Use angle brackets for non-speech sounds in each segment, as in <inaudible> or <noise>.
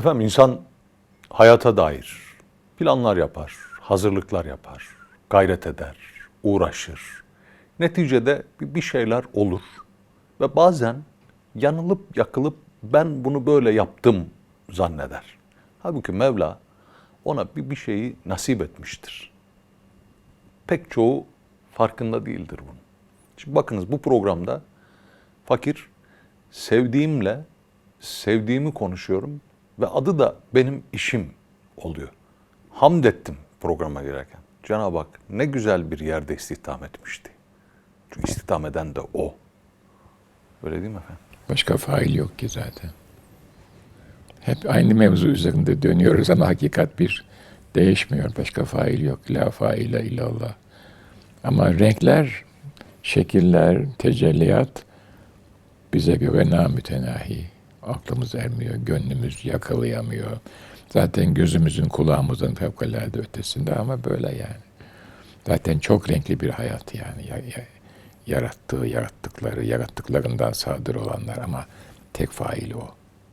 Efendim insan hayata dair planlar yapar, hazırlıklar yapar, gayret eder, uğraşır. Neticede bir şeyler olur ve bazen yanılıp yakılıp ben bunu böyle yaptım zanneder. Halbuki Mevla ona bir, bir şeyi nasip etmiştir. Pek çoğu farkında değildir bunun. Şimdi bakınız bu programda fakir sevdiğimle sevdiğimi konuşuyorum ve adı da benim işim oluyor. Hamd ettim programa girerken. Cenab-ı Hak ne güzel bir yerde istihdam etmişti. Çünkü istihdam eden de o. Öyle değil mi efendim? Başka fail yok ki zaten. Hep aynı mevzu üzerinde dönüyoruz ama hakikat bir değişmiyor. Başka fail yok. La faile illallah. Ama renkler, şekiller, tecelliyat bize göre namütenahi. Aklımız ermiyor, gönlümüz yakalayamıyor. Zaten gözümüzün kulağımızın fevkalade ötesinde ama böyle yani. Zaten çok renkli bir hayat yani. Ya- ya- Yarattığı, yarattıkları, yarattıklarından sadır olanlar ama tek faili o.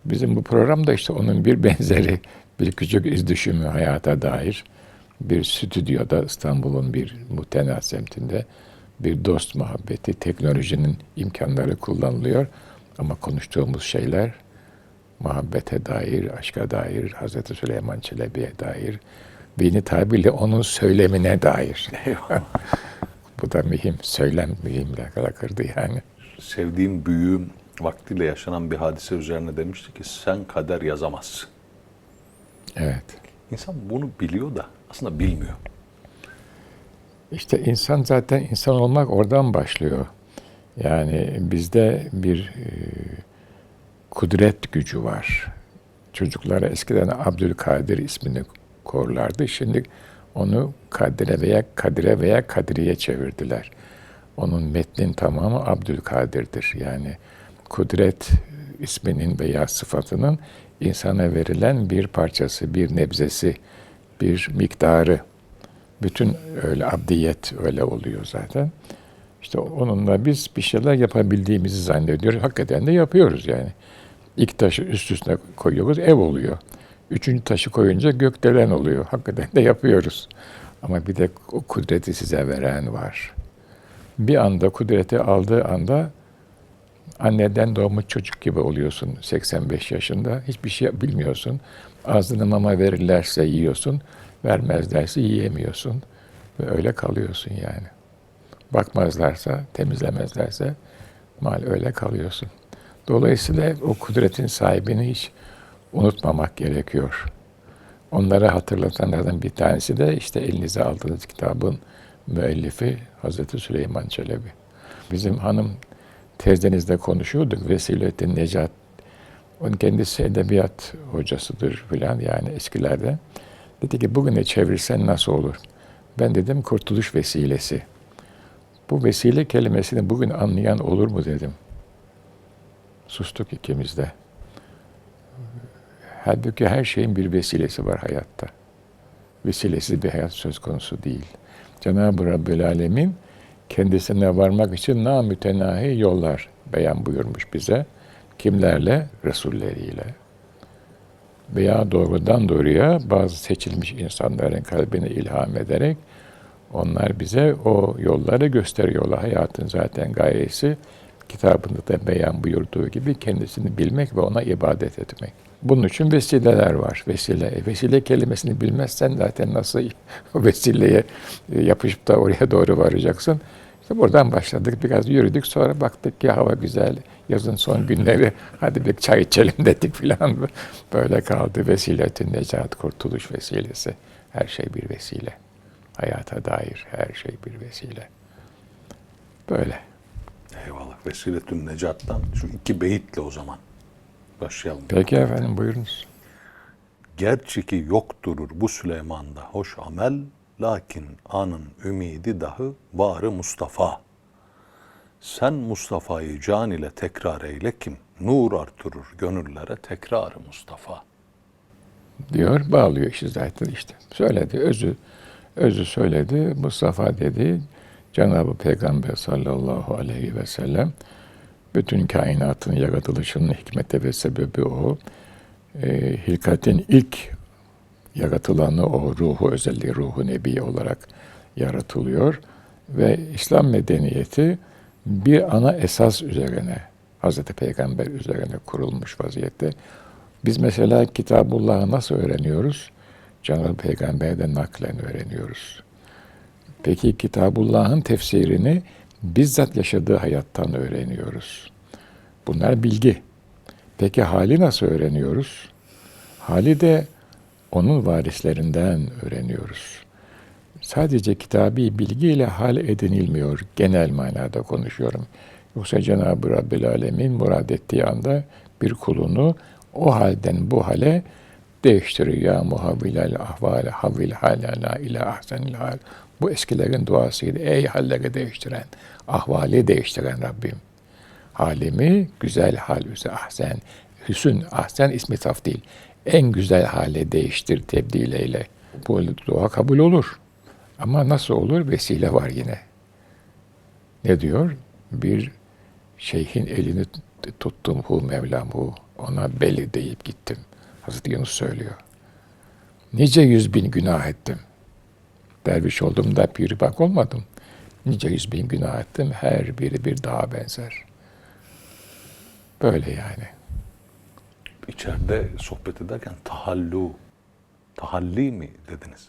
Bizim bu program da işte onun bir <laughs> benzeri, bir küçük iz düşümü hayata dair bir stüdyoda İstanbul'un bir muhtenat semtinde bir dost muhabbeti, teknolojinin imkanları kullanılıyor ama konuştuğumuz şeyler muhabbete dair, aşka dair, Hazreti Süleyman Çelebi'ye dair, beni tabirle onun söylemine dair. <laughs> Bu da mühim, söylem mühimle alakalı yani. Sevdiğim büyüğüm vaktiyle yaşanan bir hadise üzerine demişti ki sen kader yazamazsın. Evet. İnsan bunu biliyor da aslında bilmiyor. İşte insan zaten insan olmak oradan başlıyor. Yani bizde bir e, kudret gücü var. Çocuklara eskiden Abdülkadir ismini korlardı. Şimdi onu Kadir'e veya Kadir'e veya Kadriye çevirdiler. Onun metnin tamamı Abdülkadir'dir. Yani kudret isminin veya sıfatının insana verilen bir parçası, bir nebzesi, bir miktarı. Bütün öyle abdiyet öyle oluyor zaten. İşte onunla biz bir şeyler yapabildiğimizi zannediyoruz. Hakikaten de yapıyoruz yani. İlk taşı üst üste koyuyoruz, ev oluyor. Üçüncü taşı koyunca gökdelen oluyor. Hakikaten de yapıyoruz. Ama bir de o kudreti size veren var. Bir anda kudreti aldığı anda anneden doğmuş çocuk gibi oluyorsun 85 yaşında. Hiçbir şey bilmiyorsun. Ağzına mama verirlerse yiyorsun, vermezlerse yiyemiyorsun. Ve öyle kalıyorsun yani. Bakmazlarsa, temizlemezlerse mal öyle kalıyorsun. Dolayısıyla o kudretin sahibini hiç unutmamak gerekiyor. Onlara hatırlatanlardan bir tanesi de işte elinize aldığınız kitabın müellifi Hazreti Süleyman Çelebi. Bizim hanım teyzenizle konuşuyorduk. Vesilettin Necat. Onun kendisi edebiyat hocasıdır filan yani eskilerde. Dedi ki bugüne çevirsen nasıl olur? Ben dedim kurtuluş vesilesi. Bu vesile kelimesini bugün anlayan olur mu dedim. Sustuk ikimiz de. Halbuki her şeyin bir vesilesi var hayatta. Vesilesiz bir hayat söz konusu değil. Cenab-ı Rabbül Alemin kendisine varmak için namütenahi yollar beyan buyurmuş bize. Kimlerle? Resulleriyle. Veya doğrudan doğruya bazı seçilmiş insanların kalbine ilham ederek onlar bize o yolları gösteriyorlar. Hayatın zaten gayesi kitabında da beyan buyurduğu gibi kendisini bilmek ve ona ibadet etmek. Bunun için vesileler var. Vesile. Vesile kelimesini bilmezsen zaten nasıl o <laughs> vesileye e, yapışıp da oraya doğru varacaksın. İşte buradan başladık. Biraz yürüdük. Sonra baktık ki hava güzel. Yazın son günleri <laughs> hadi bir çay içelim dedik filan. <laughs> Böyle kaldı. Vesiletün necat, kurtuluş vesilesi. Her şey bir vesile. Hayata dair her şey bir vesile. Böyle. Eyvallah. Vesiletün Necat'tan şu iki beyitle o zaman başlayalım. Peki efendim buyurunuz. Gerçi ki yokturur bu Süleyman'da hoş amel, lakin anın ümidi dahi varı Mustafa. Sen Mustafa'yı can ile tekrar eyle kim? Nur artırır gönüllere tekrarı Mustafa. diyor, bağlıyor işi zaten işte. Söyledi, özü özü söyledi. Mustafa dedi, Cenab-ı Peygamber sallallahu aleyhi ve sellem bütün kainatın yaratılışının hikmeti ve sebebi o. e, hilkatin ilk yaratılanı o ruhu özelliği ruhu nebi olarak yaratılıyor ve İslam medeniyeti bir ana esas üzerine Hazreti Peygamber üzerine kurulmuş vaziyette. Biz mesela Kitabullah'ı nasıl öğreniyoruz? Cenab-ı Peygamber'den naklen öğreniyoruz. Peki Kitabullah'ın tefsirini bizzat yaşadığı hayattan öğreniyoruz. Bunlar bilgi. Peki hali nasıl öğreniyoruz? Hali de onun varislerinden öğreniyoruz. Sadece kitabi bilgiyle hal edinilmiyor. Genel manada konuşuyorum. Yoksa Cenab-ı Rabbül Alemin murad ettiği anda bir kulunu o halden bu hale değiştiriyor. Ya muhavvilel ahvale havvil halana ila ahsenil hal. Bu eskilerin duasıydı. Ey halleri değiştiren, ahvali değiştiren Rabbim. Halimi güzel hal üzere ahsen. Hüsün, ahsen ismi tafdil. En güzel hale değiştir, tebdil eyle. Bu dua kabul olur. Ama nasıl olur? Vesile var yine. Ne diyor? Bir şeyhin elini tuttum hu Mevlam hu. Ona beli deyip gittim. Hazreti Yunus söylüyor. Nice yüz bin günah ettim. Derviş oldum da bir bak olmadım. Nice yüz bin günah ettim. Her biri bir dağa benzer. Böyle yani. İçeride sohbet ederken tahallu, tahalli mi dediniz?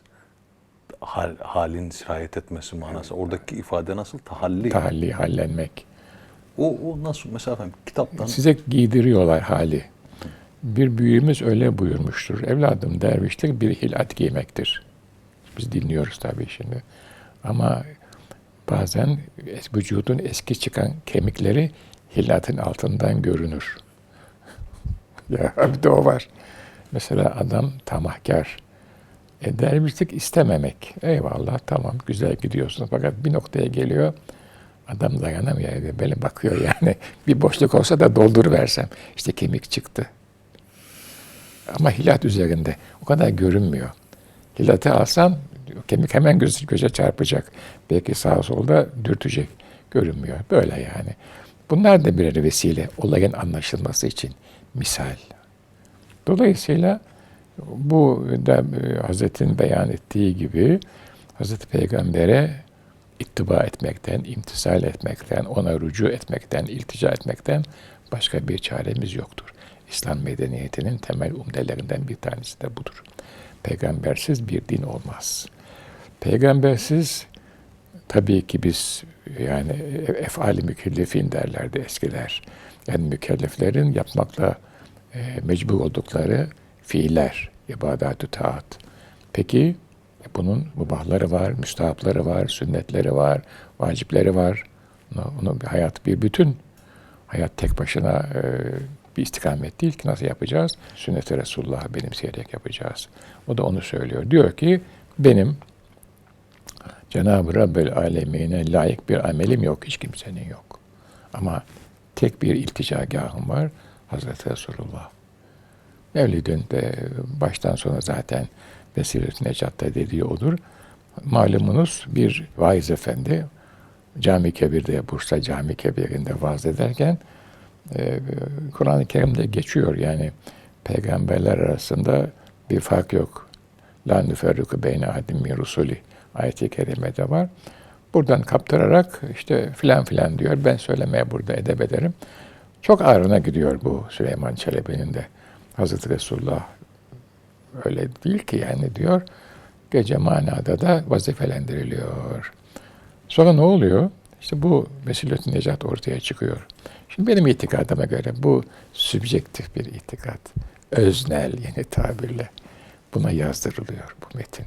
Hal, halin sirayet etmesi manası. Oradaki ifade nasıl? Tahalli. Tahalli, hallenmek. o, o nasıl? Mesela efendim kitaptan Size giydiriyorlar hali. Bir büyüğümüz öyle buyurmuştur. Evladım dervişlik bir hilat giymektir. Biz dinliyoruz tabii şimdi. Ama bazen vücudun eski çıkan kemikleri hilatın altından görünür. <laughs> ya bir de o var. Mesela adam tamahkar. E, dervişlik istememek. Eyvallah tamam güzel gidiyorsun. Fakat bir noktaya geliyor. Adam dayanamıyor. Böyle bakıyor yani. <laughs> Bir boşluk olsa da doldur versem. İşte kemik çıktı. Ama hilat üzerinde. O kadar görünmüyor. Hilatı alsan kemik hemen göz, göze çarpacak. Belki sağa solda dürtecek. Görünmüyor. Böyle yani. Bunlar da birer vesile olayın anlaşılması için. Misal. Dolayısıyla bu da e, Hazretin beyan ettiği gibi Hazreti Peygamber'e ittiba etmekten, imtisal etmekten, ona rücu etmekten, iltica etmekten başka bir çaremiz yoktur. İslam medeniyetinin temel umdelerinden bir tanesi de budur. Peygambersiz bir din olmaz. Peygambersiz tabii ki biz yani efali mükellefin derlerdi eskiler. Yani mükelleflerin yapmakla e, mecbur oldukları fiiller, ibadat-ı taat. Peki bunun mubahları var, müstahapları var, sünnetleri var, vacipleri var. Onu, onu bir hayat bir bütün. Hayat tek başına e, bir istikamet değil ki nasıl yapacağız? Sünnet-i Resulullah'ı benimseyerek yapacağız. O da onu söylüyor. Diyor ki benim Cenab-ı Rabbel Alemine layık bir amelim yok, hiç kimsenin yok. Ama tek bir ilticagahım var, Hazreti Resulullah. Mevlid'in de baştan sona zaten Vesile-i Necat'ta dediği odur. Malumunuz bir vaiz efendi Cami Kebir'de, Bursa Cami Kebir'inde vaaz ederken e, Kur'an-ı Kerim'de geçiyor yani peygamberler arasında bir fark yok. La nüferriku beyne adim min rusuli ayeti kerimede var. Buradan kaptırarak işte filan filan diyor. Ben söylemeye burada edep ederim. Çok ağrına gidiyor bu Süleyman Çelebi'nin de. Hazreti Resulullah öyle değil ki yani diyor. Gece manada da vazifelendiriliyor. Sonra ne oluyor? İşte bu Vesilet-i Necat ortaya çıkıyor. Benim itikadıma göre bu sübjektif bir itikat. Öznel yeni tabirle. Buna yazdırılıyor bu metin.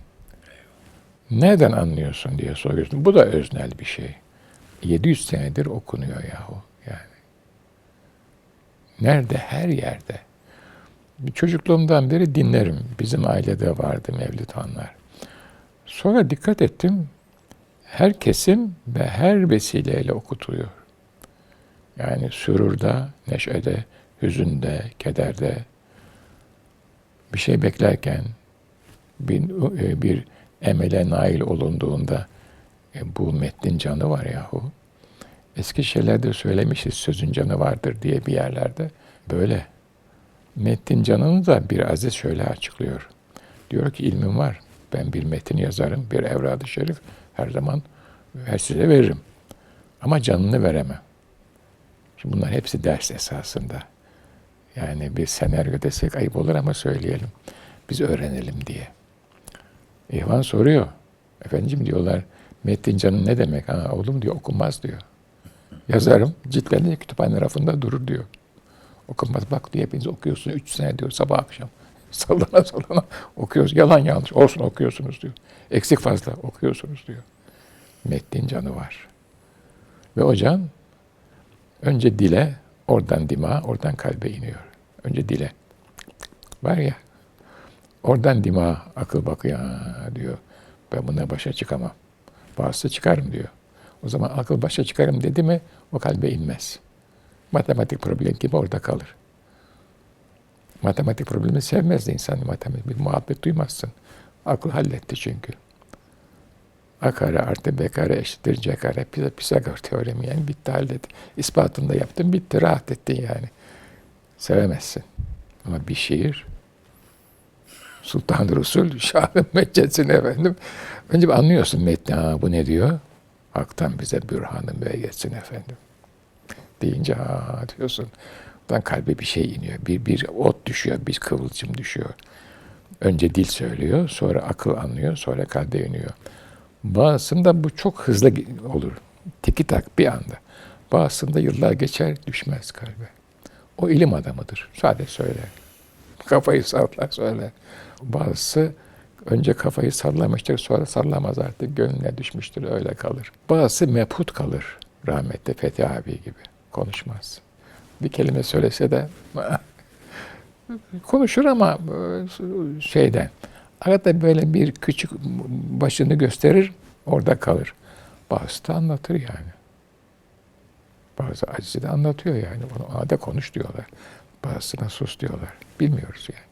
Nereden anlıyorsun diye soruyorsun. Bu da öznel bir şey. 700 senedir okunuyor yahu yani. Nerede? Her yerde. Çocukluğumdan beri dinlerim. Bizim ailede vardı Mevlid Hanlar. Sonra dikkat ettim. Her kesim ve her vesileyle okutuluyor. Yani sürurda, neşede, hüzünde, kederde bir şey beklerken bir, bir emele nail olunduğunda e, bu metnin canı var yahu. Eski şeylerde söylemişiz sözün canı vardır diye bir yerlerde. Böyle. Metin Can'ın da bir aziz şöyle açıklıyor. Diyor ki ilmim var. Ben bir metin yazarım, bir evradı şerif her zaman her size veririm. Ama canını veremem. Şimdi bunlar hepsi ders esasında. Yani bir senaryo desek ayıp olur ama söyleyelim. Biz öğrenelim diye. İhvan soruyor. Efendim diyorlar Metin Can'ın ne demek? Ha, oğlum diyor okunmaz diyor. Yazarım ciltlerinde kütüphane rafında durur diyor. Okunmaz bak diye hepiniz okuyorsunuz. Üç sene diyor sabah akşam. <laughs> Sallana sallana okuyoruz. Yalan yanlış. Olsun okuyorsunuz diyor. Eksik fazla okuyorsunuz diyor. Metnin canı var. Ve o can önce dile, oradan dimağa, oradan kalbe iniyor. Önce dile. Var ya, oradan dimağa akıl bakıyor diyor. Ben bundan başa çıkamam. Bazısı çıkarım diyor. O zaman akıl başa çıkarım dedi mi o kalbe inmez. Matematik problemi gibi orada kalır. Matematik problemi sevmez de insan matematik. Bir muhabbet duymazsın. Akıl halletti çünkü. A kare artı B kare eşittir C kare. Pis- Pisagor teoremi yani bitti halletti. İspatını da yaptın bitti rahat ettin yani. Sevemezsin. Ama bir şiir Sultan Resul <laughs> Şahın Meccetsin efendim. Önce bir anlıyorsun metni. Ha, bu ne diyor? Hak'tan bize bürhanın müeyyesin efendim. Deyince ha diyorsun. Buradan kalbe bir şey iniyor. Bir, bir ot düşüyor, bir kıvılcım düşüyor. Önce dil söylüyor, sonra akıl anlıyor, sonra kalbe iniyor. Bazısında bu çok hızlı olur. Tiki tak bir anda. Bazısında yıllar geçer, düşmez kalbe. O ilim adamıdır. Sadece söyler. Kafayı sallar söyler. Bazısı önce kafayı sallamıştır, sonra sallamaz artık. Gönlüne düşmüştür, öyle kalır. Bazısı mebhut kalır. Rahmetli Fethi abi gibi. Konuşmaz. Bir kelime söylese de <laughs> konuşur ama e, şeyden. Arada böyle bir küçük başını gösterir, orada kalır. Bazısı da anlatır yani. Bazı acizi de anlatıyor yani. Ona- da konuş diyorlar. Bazısına sus diyorlar. Bilmiyoruz yani.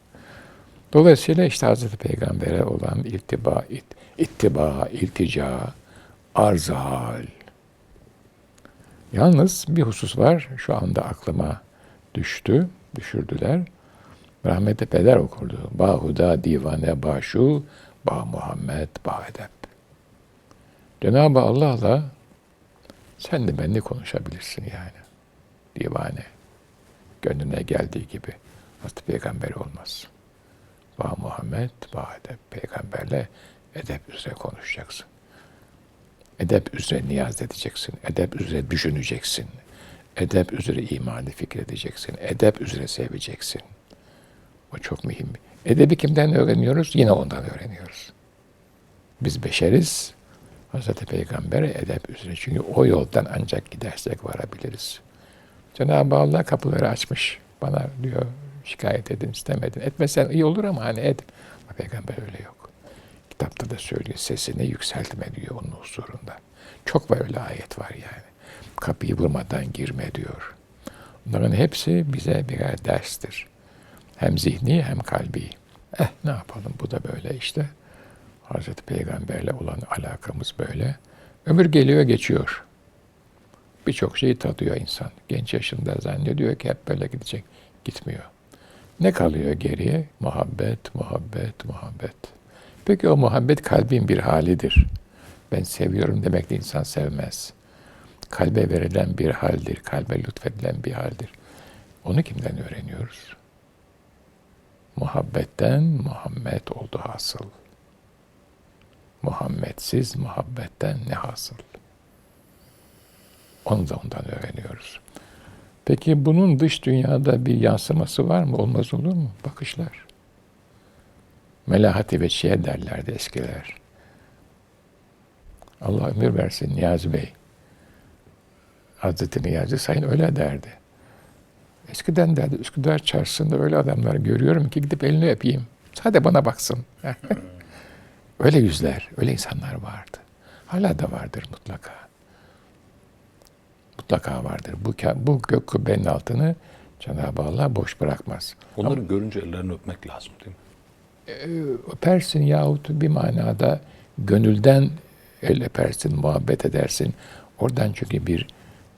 Dolayısıyla işte Hazreti Peygamber'e olan iltiba, it, ittiba, iltica, arz hal. Yalnız bir husus var. Şu anda aklıma düştü, düşürdüler. Rahmetli peder okurdu. Bahuda divane başu, ba Muhammed, ba edep. Cenab-ı Allah'la sen de benimle konuşabilirsin yani. Divane. Gönlüne geldiği gibi. Hazreti Peygamber olmaz. Ba Muhammed, ba edep. Peygamberle edep üzere konuşacaksın. Edep üzere niyaz edeceksin. Edep üzere düşüneceksin. Edep üzere imanı fikredeceksin. Edep üzere seveceksin. O çok mühim. Edebi kimden öğreniyoruz? Yine ondan öğreniyoruz. Biz beşeriz. Hazreti Peygamber'e edep üzere. Çünkü o yoldan ancak gidersek varabiliriz. Cenab-ı Allah kapıları açmış. Bana diyor şikayet edin istemedin. Etmesen iyi olur ama hani et. Ama Peygamber öyle yok. Kitapta da söylüyor sesini yükseltme diyor onun huzurunda. Çok böyle ayet var yani. Kapıyı vurmadan girme diyor. Bunların hepsi bize birer derstir. Hem zihni hem kalbi. Eh ne yapalım bu da böyle işte. Hazreti Peygamberle olan alakamız böyle. Ömür geliyor geçiyor. Birçok şeyi tadıyor insan. Genç yaşında zannediyor ki hep böyle gidecek. Gitmiyor. Ne kalıyor geriye? Muhabbet, muhabbet, muhabbet. Peki o muhabbet kalbin bir halidir. Ben seviyorum demek de insan sevmez. Kalbe verilen bir haldir, kalbe lütfedilen bir haldir. Onu kimden öğreniyoruz? Muhabbetten Muhammed oldu hasıl. Muhammedsiz muhabbetten ne hasıl? Onu da ondan öğreniyoruz. Peki bunun dış dünyada bir yansıması var mı? Olmaz olur mu? Bakışlar. Melahati ve şeye derlerdi eskiler. Allah ömür versin Niyazi Bey. Hazreti Niyazi Sayın öyle derdi. Eskiden derdi Üsküdar çarşısında öyle adamlar görüyorum ki gidip elini öpeyim. Sadece bana baksın. <laughs> öyle yüzler, öyle insanlar vardı. Hala da vardır mutlaka. Mutlaka vardır. Bu, bu gök kubbenin altını Cenab-ı Allah boş bırakmaz. Onları görünce ellerini öpmek lazım değil mi? öpersin yahut bir manada gönülden el öpersin, muhabbet edersin. Oradan çünkü bir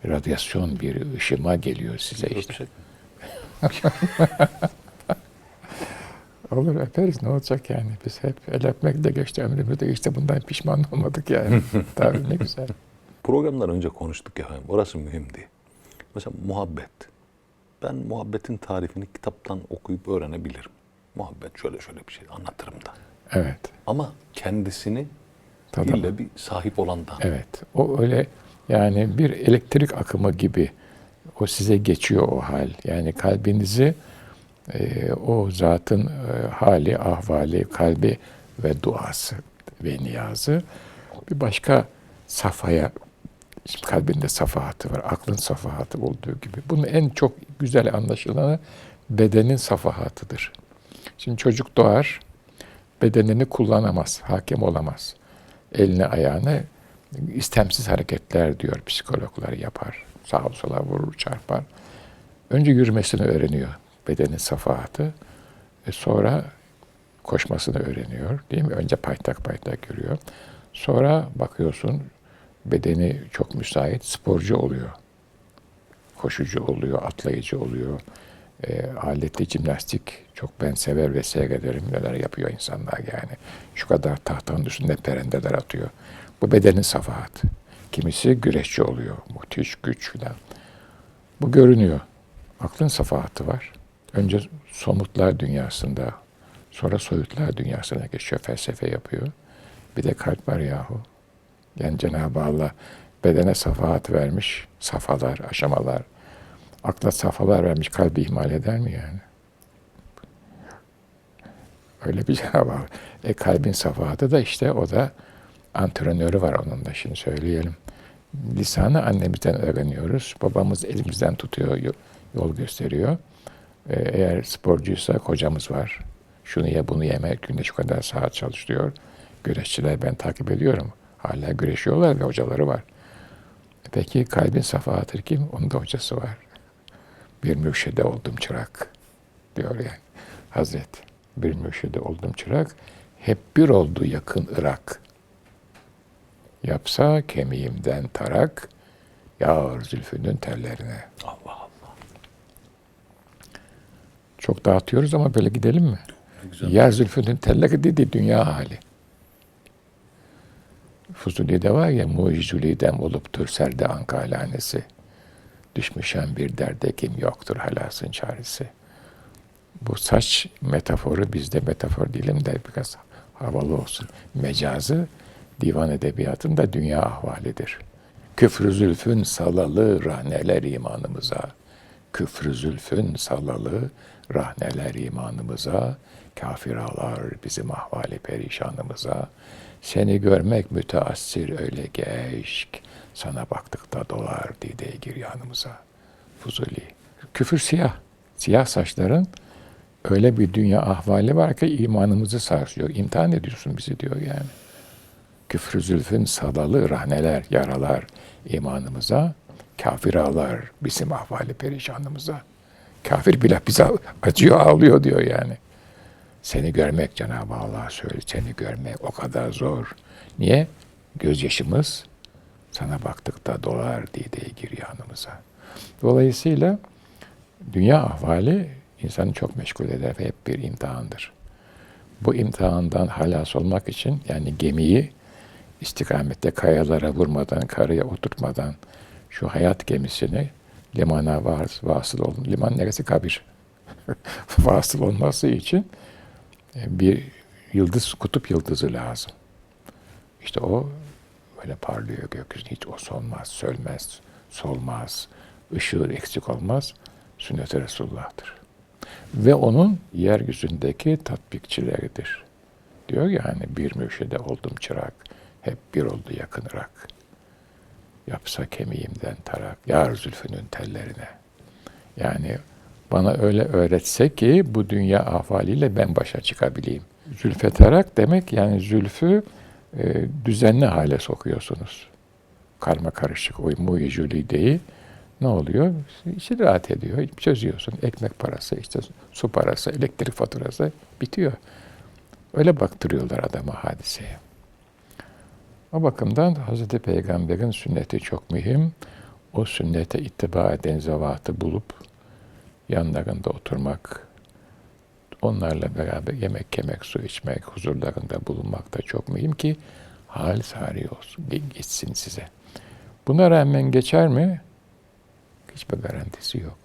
radyasyon, bir ışıma geliyor size işte. <laughs> Olur öperiz ne olacak yani. Biz hep el öpmekle geçti ömrümüzde işte bundan pişman <laughs> olmadık yani. Tabii ne güzel. Programdan önce konuştuk ya. Orası mühimdi. Mesela muhabbet. Ben muhabbetin tarifini kitaptan okuyup öğrenebilirim. Muhabbet şöyle şöyle bir şey anlatırım da. Evet. Ama kendisini Tadamam. ille bir sahip olandan. Evet. O öyle yani bir elektrik akımı gibi o size geçiyor o hal. Yani kalbinizi e, o zatın e, hali, ahvali, kalbi ve duası ve niyazı bir başka safhaya Şimdi kalbinde safahatı var, aklın safahatı olduğu gibi. Bunun en çok güzel anlaşılanı bedenin safahatıdır. Şimdi çocuk doğar, bedenini kullanamaz, hakim olamaz. Eline ayağını istemsiz hareketler diyor psikologlar yapar. Sağa sola vurur, çarpar. Önce yürümesini öğreniyor bedenin safahatı. E sonra koşmasını öğreniyor değil mi? Önce paytak paytak yürüyor. Sonra bakıyorsun bedeni çok müsait, sporcu oluyor. Koşucu oluyor, atlayıcı oluyor. E, aletli jimnastik çok ben sever ve seyrederim. Neler yapıyor insanlar yani. Şu kadar tahtanın üstünde perendeler atıyor. Bu bedenin safahatı. Kimisi güreşçi oluyor. Müthiş güç filan. Bu görünüyor. Aklın safahatı var. Önce somutlar dünyasında, sonra soyutlar dünyasına geçiyor, felsefe yapıyor. Bir de kalp var yahu. Yani Cenab-ı Allah bedene safahat vermiş, safalar, aşamalar. Akla safalar vermiş, kalbi ihmal eder mi yani? Öyle bir <laughs> Cenab-ı Allah. E kalbin safahatı da işte o da antrenörü var onun da şimdi söyleyelim. Lisanı annemizden öğreniyoruz. Babamız elimizden tutuyor, yo- yol gösteriyor. E, eğer sporcuysa hocamız var. Şunu ye bunu yeme, günde şu kadar saat çalışıyor. Güreşçiler ben takip ediyorum. Hala güreşiyorlar ve hocaları var. Peki kalbin safahatı kim? Onun da hocası var. Bir mürşide oldum çırak diyor yani Hazret. Bir mürşide oldum çırak. Hep bir oldu yakın Irak. Yapsa kemiğimden tarak, yağar zülfünün tellerine. Allah Allah. Çok dağıtıyoruz ama böyle gidelim mi? Güzel. Yer zülfünün telleri dedi dünya hali. Fuzuli'de var ya mucizüliden oluptur serde ankalanesi. Düşmüşen bir derde kim yoktur halasın çaresi. Bu saç metaforu bizde metafor değilim de biraz havalı olsun. Mecazı divan edebiyatında dünya ahvalidir. Küfrü zülfün salalı rahneler imanımıza. Küfrü zülfün salalı rahneler imanımıza. Kafir ağlar bizim ahvali perişanımıza. Seni görmek müteassir öyle geşk. Sana baktıkta dolar dide gir yanımıza. Fuzuli. Küfür siyah. Siyah saçların öyle bir dünya ahvali var ki imanımızı sarsıyor. İmtihan ediyorsun bizi diyor yani. Küfrü zülfün sadalı rahneler, yaralar imanımıza. Kafir ağlar bizim ahvali perişanımıza. Kafir bile bize acıyor, ağlıyor diyor yani. Seni görmek Cenab-ı Allah söyle, seni görmek o kadar zor. Niye? Gözyaşımız sana baktıkta dolar diye de gir yanımıza. Dolayısıyla dünya ahvali insanı çok meşgul eder ve hep bir imtihandır. Bu imtihandan halas olmak için yani gemiyi istikamette kayalara vurmadan, karaya oturtmadan şu hayat gemisini limana vas, vasıl olun. Liman neresi? Kabir. <laughs> vasıl olması için e, bir yıldız, kutup yıldızı lazım. İşte o böyle parlıyor gökyüzünde. Hiç o solmaz, sölmez, solmaz. ışığı eksik olmaz. Sünnet-i Resulullah'tır. Ve onun yeryüzündeki tatbikçileridir. Diyor ya hani bir mürşide oldum çırak, hep bir oldu yakın Irak. Yapsa kemiğimden tarak, yar zülfünün tellerine. Yani bana öyle öğretse ki bu dünya ahvaliyle ben başa çıkabileyim. Zülfe tarak demek yani zülfü e, düzenli hale sokuyorsunuz. Karma karışık, o muhijülideyi ne oluyor? İçi rahat ediyor, çözüyorsun. Ekmek parası, işte su parası, elektrik faturası bitiyor. Öyle baktırıyorlar adama hadiseye. O bakımdan Hz. Peygamber'in sünneti çok mühim. O sünnete ittiba eden zevatı bulup yanlarında oturmak, onlarla beraber yemek yemek, su içmek, huzurlarında bulunmak da çok mühim ki hal sari olsun, ge- geçsin size. Buna rağmen geçer mi? Hiçbir garantisi yok.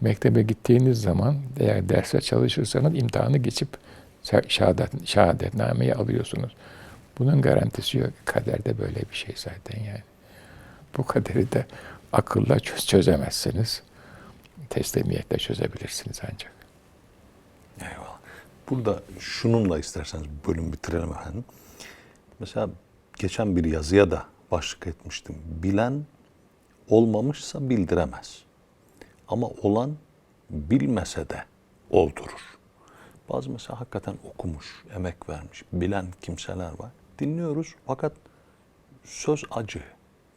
Mektebe gittiğiniz zaman eğer derse çalışırsanız imtihanı geçip şehadet, şehadetnameyi alıyorsunuz. Bunun garantisi yok. Kaderde böyle bir şey zaten yani. Bu kaderi de akılla çöz çözemezsiniz. Teslimiyetle çözebilirsiniz ancak. Eyvallah. Burada şununla isterseniz bölüm bitirelim efendim. Mesela geçen bir yazıya da başlık etmiştim. Bilen olmamışsa bildiremez. Ama olan bilmese de oldurur. Bazı mesela hakikaten okumuş, emek vermiş, bilen kimseler var. Dinliyoruz fakat söz acı,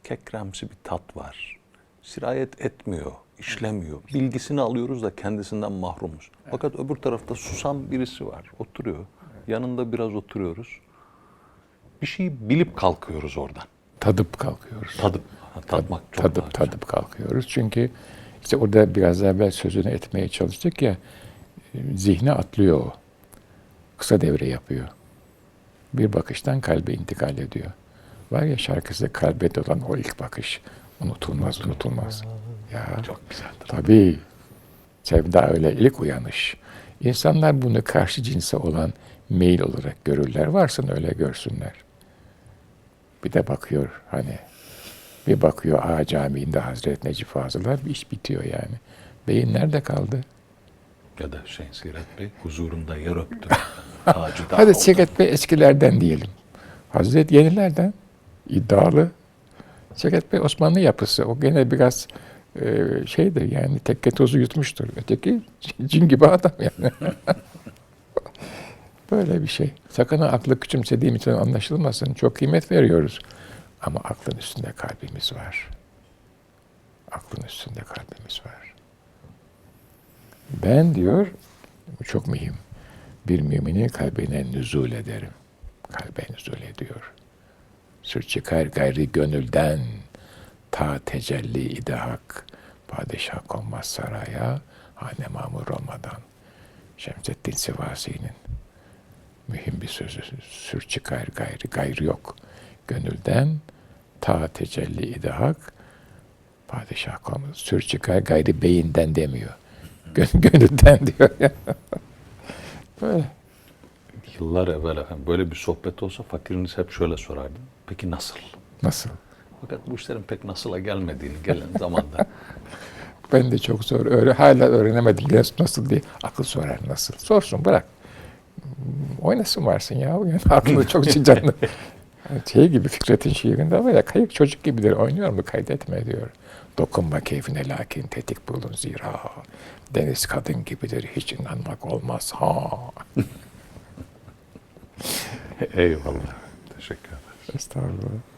kekremsi bir tat var. Sirayet etmiyor, işlemiyor. Bilgisini alıyoruz da kendisinden mahrumuz. Fakat öbür tarafta susam birisi var, oturuyor. Yanında biraz oturuyoruz. Bir şeyi bilip kalkıyoruz oradan. Tadıp kalkıyoruz. Tadıp, tatmak çok tadıp daha tadıp kalkıyoruz. Çünkü işte orada biraz evvel sözünü etmeye çalıştık ya e, zihne atlıyor o. Kısa devre yapıyor. Bir bakıştan kalbe intikal ediyor. Var ya şarkısı kalbe dolan o ilk bakış. Unutulmaz, unutulmaz. Ya Çok güzeldir. tabii. Sevda öyle ilk uyanış. İnsanlar bunu karşı cinse olan meyil olarak görürler. Varsın öyle görsünler. Bir de bakıyor hani bir bakıyor A Camii'nde Hazreti Necip Fazıl'a iş bitiyor yani. Beyin nerede kaldı? Ya da Hüseyin Siret Bey huzurunda yer öptü. <laughs> Tacı da Hadi aldı. Şevket Bey eskilerden diyelim. Hazreti yenilerden iddialı. Şevket Bey Osmanlı yapısı. O gene biraz e, şeydir yani tekke tozu yutmuştur. Öteki <laughs> cin gibi adam yani. <laughs> Böyle bir şey. Sakın aklı küçümsediğim için anlaşılmasın. Çok kıymet veriyoruz. Ama aklın üstünde kalbimiz var. Aklın üstünde kalbimiz var. Ben diyor, çok mühim. Bir müminin kalbine nüzul ederim. Kalbe nüzul ediyor. Sür çıkar gayri gönülden, ta tecelli idi hak. Padişah konmaz saraya, hane mamur olmadan. Şemsettin Sivasi'nin mühim bir sözü. Sür çıkar gayri, gayrı yok. Gönülden, ta tecelli idi hak. Padişah konmaz. Sür çıkar gayri beyinden demiyor. Gön- gönülden diyor ya. Böyle. Yıllar evvel efendim böyle bir sohbet olsa fakiriniz hep şöyle sorardı. Peki nasıl? Nasıl? Fakat bu işlerin pek nasıla gelmediğini gelen zamanda <laughs> Ben de çok zor. Öyle, hala öğrenemedim nasıl, diye. Akıl sorar nasıl. Sorsun bırak. Oynasın varsın ya. <laughs> Yani aklı çok canlı. Yani <laughs> şey gibi Fikret'in şiirinde var ya kayık çocuk gibidir. Oynuyor mu kaydetme diyor. Dokunma keyfine lakin tetik bulun zira. Deniz kadın gibidir hiç inanmak olmaz ha. <laughs> eyvallah. Teşekkür ederim. Estağfurullah.